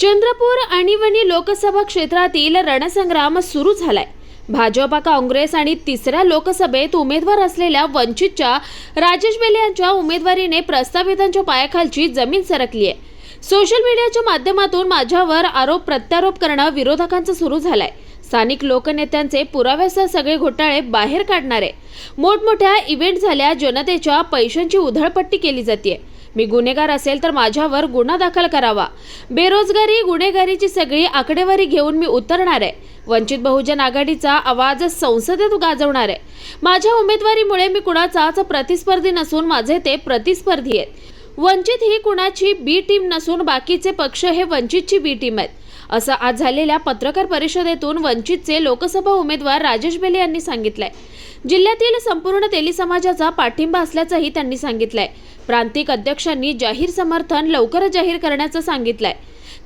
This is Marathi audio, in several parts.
चंद्रपूर आणि वणी लोकसभा क्षेत्रातील रणसंग्राम सुरू झालाय. भाजपा काँग्रेस आणि तिसऱ्या लोकसभेत उमेदवार असलेल्या वंचितच्या राजेश बेले यांच्या उमेदवारीने प्रस्थापितांच्या पायाखालची जमीन सरकली आहे सोशल मीडियाच्या माध्यमातून माझ्यावर आरोप प्रत्यारोप करणं विरोधकांचं सुरू झालंय. स्थानिक लोकनेत्यांचे पुराव्यासह सगळे घोटाळे बाहेर काढणारे. मोठमोठ्या इव्हेंट झाल्या जनतेच्या पैशांची उधळपट्टी केली जाते मी गुन्हेगार असेल तर माझ्यावर गुन्हा दाखल करावा. बेरोजगारी गुन्हेगारीची सगळी आकडेवारी घेऊन मी उतरणार. आहे वंचित बहुजन आघाडीचा आवाज संसदेत गाजवणार. आहे माझ्या उमेदवारीमुळे मी कुणाचाच प्रतिस्पर्धी नसून माझे ते प्रतिस्पर्धी आहेत. वंचित ही कुणाची बी टीम नसून बाकीचे पक्ष हे वंचितची बी टीम आहेत. असं आज झालेल्या पत्रकार परिषदेतून वंचितचे लोकसभा उमेदवार राजेश बेले यांनी सांगितलंय. जिल्ह्यातील संपूर्ण तेली समाजाचा पाठिंबा असल्याचंही त्यांनी सांगितलंय. प्रांतिक अध्यक्षांनी जाहीर समर्थन लवकरच जाहीर करण्याचं सांगितलंय.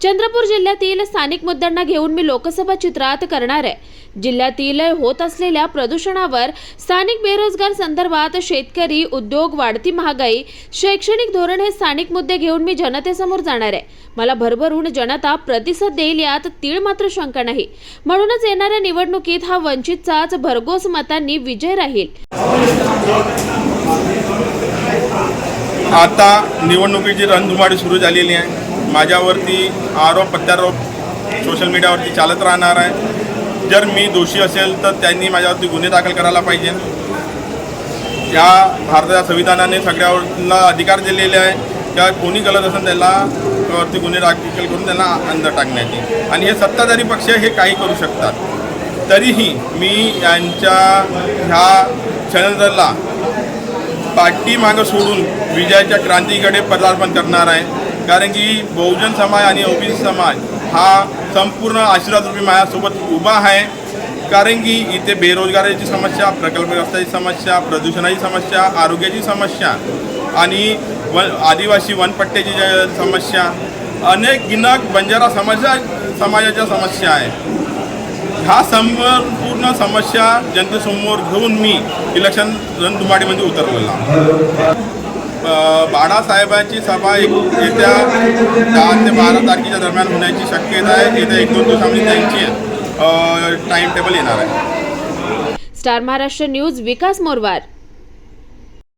चंद्रपूर जिल्ह्यातील स्थानिक मुद्द्यांना घेऊन मी लोकसभा चित्रात करणार आहे. जिल्ह्यातील होत असलेल्या प्रदूषणावर स्थानिक बेरोजगार संदर्भात शेतकरी उद्योग वाढती महागाई शैक्षणिक धोरण हे स्थानिक मुद्दे घेऊन मी जनतेसमोर जाणार आहे. मला भरभरून जनता प्रतिसाद देईल यात तीळ मात्र शंका नाही. म्हणूनच येणाऱ्या निवडणुकीत हा वंचितचाच भरघोस मतांनी विजय राहील. आता निवडणुकीची रणधुमाळी सुरू झालेली आहे. माझ्यावरती आरोप प्रत्यारोप सोशल मीडियावरती चालत राहणार आहे. जर मी दोषी असेल तर त्यांनी माझ्यावरती गुन्हे दाखल करायला पाहिजे. या भारताच्या संविधानाने सगळ्यावरला अधिकार दिलेले आहे. त्या कोणी गलत असेल त्याला वरती गुन्हे दाखल करून त्यांना अंदर टाकण्याची. आणि हे सत्ताधारी पक्ष हे काही करू शकतात. तरीही मी यांच्या ह्या षडयंत्राला पाठीमागं सोडून विजयाच्या क्रांतीकडे पदार्पण करणार आहे. कारण की बहुजन समाज आणि ओबीसी समाज हा संपूर्ण आशीर्वाद रुपी माझ्यासोबत उभा आहे. कारण की इथे बेरोजगाराची समस्या प्रकल्पग्रस्ताची समस्या प्रदूषणाची समस्या आरोग्याची समस्या आणि व आदिवासी वनपट्ट्याची समस्या अनेक गिनक बंजारा समस्या समाजाच्या समस्या आहे ह्या संपूर्ण समस्या जनतेसमोर घेऊन मी इलेक्शन रणधुमाडीमध्ये उतरलेला बाळासाहेबांची सभा एक येत्या दहा ते बारा तारखेच्या दरम्यान होण्याची शक्यता आहे. येत्या एक दोन दिवसामध्ये त्यांची टाईम टेबल येणार आहे. स्टार महाराष्ट्र न्यूज विकास मोरवार.